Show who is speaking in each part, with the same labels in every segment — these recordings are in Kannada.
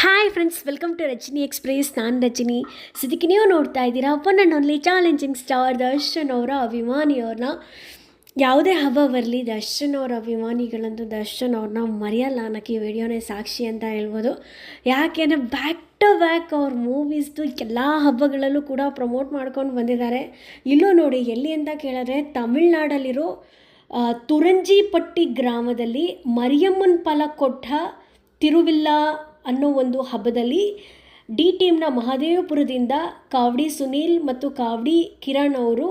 Speaker 1: Hi friends welcome to Rajini express ನಾನು ರಜನಿ. ಸದ್ಯಕ್ಕೆ ನೀವು ನೋಡ್ತಾ ಇದ್ದೀರಾ one and only challenging star Darshan ಅವರ ಅಭಿಮಾನಿಯವ್ರನ್ನ ಯಾವುದೇ ಹಬ್ಬ ಬರಲಿ ದರ್ಶನ್ ಅವರ ಅಭಿಮಾನಿಗಳಂತೂ ದರ್ಶನ್ ಅವ್ರನ್ನ ಮರೆಯಲ್ಲ ಅನ್ನೋಕ್ಕೆ ಈ ವಿಡಿಯೋನೇ ಸಾಕ್ಷಿ ಅಂತ ಹೇಳ್ಬೋದು. ಯಾಕೆಂದರೆ ಬ್ಯಾಕ್ ಟು ಬ್ಯಾಕ್ ಅವ್ರ ಮೂವೀಸ್ದು ಎಲ್ಲ ಹಬ್ಬಗಳಲ್ಲೂ ಕೂಡ ಪ್ರಮೋಟ್ ಮಾಡ್ಕೊಂಡು ಬಂದಿದ್ದಾರೆ. ಇಲ್ಲೂ ನೋಡಿ, ಎಲ್ಲಿ ಅಂತ ಕೇಳಿದ್ರೆ ತಮಿಳ್ನಾಡಲ್ಲಿರೋ ತುರಂಜಿಪಟ್ಟಿ ಗ್ರಾಮದಲ್ಲಿ ಮರಿಯಮ್ಮನ ಫಲ ಕೊಟ್ಟ ತಿರುವಿಲ್ಲ ಅನ್ನೋ ಒಂದು ಹಬ್ಬದಲ್ಲಿ ಡಿ ಟೀಮ್ನ ಮಹಾದೇವಪುರದಿಂದ ಕಾವಡಿ ಸುನೀಲ್ ಮತ್ತು ಕಾವಡಿ ಕಿರಣ್ ಅವರು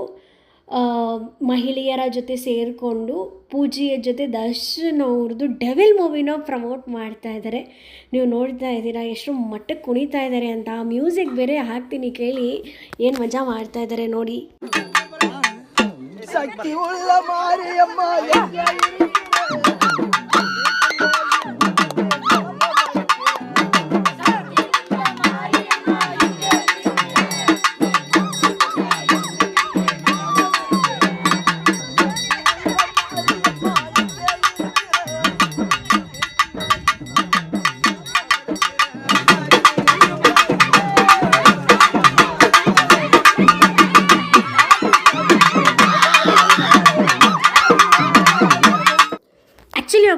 Speaker 1: ಮಹಿಳೆಯರ ಜೊತೆ ಸೇರಿಕೊಂಡು ಪೂಜೆಯ ಜೊತೆ ದರ್ಶನ್ ಅವ್ರದ್ದು ಡೆವಿಲ್ ಮೂವಿನ ಪ್ರಮೋಟ್ ಮಾಡ್ತಾ ಇದ್ದಾರೆ. ನೀವು ನೋಡ್ತಾ ಇದ್ದೀರಾ, ಎಷ್ಟು ಮಟ್ಟಕ್ಕೆ ಕುಣಿತಾ ಇದ್ದಾರೆ ಅಂತ. ಆ ಮ್ಯೂಸಿಕ್ ಬೇರೆ ಹಾಕ್ತೀನಿ, ಕೇಳಿ ಏನು ಮಜಾ ಮಾಡ್ತಾ ಇದ್ದಾರೆ ನೋಡಿ.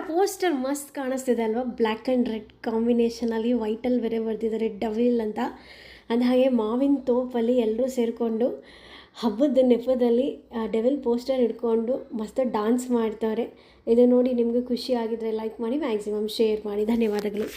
Speaker 1: ಪೋಸ್ಟರ್ ಮಸ್ತ್ ಕಾಣಿಸ್ತಿದೆ ಅಲ್ವಾ? ಬ್ಲ್ಯಾಕ್ ಆ್ಯಂಡ್ ರೆಡ್ ಕಾಂಬಿನೇಷನಲ್ಲಿ ವೈಟಲ್ಲಿ ಬೇರೆ ಬರ್ತಿದ್ದಾರೆ ಡವಿಲ್ ಅಂತ. ಅಂದ ಹಾಗೆ ಮಾವಿನ ತೋಪಲ್ಲಿ ಎಲ್ಲರೂ ಸೇರಿಕೊಂಡು ಹಬ್ಬದ ನೆಪದಲ್ಲಿ ಡೆವಿಲ್ ಪೋಸ್ಟರ್ ಹಿಡ್ಕೊಂಡು ಮಸ್ತ್ ಡಾನ್ಸ್ ಮಾಡ್ತಾರೆ. ಇದು ನೋಡಿ ನಿಮಗೆ ಖುಷಿ ಆಗಿದ್ರೆ ಲೈಕ್ ಮಾಡಿ ಮ್ಯಾಕ್ಸಿಮಮ್ ಶೇರ್ ಮಾಡಿ. ಧನ್ಯವಾದಗಳು.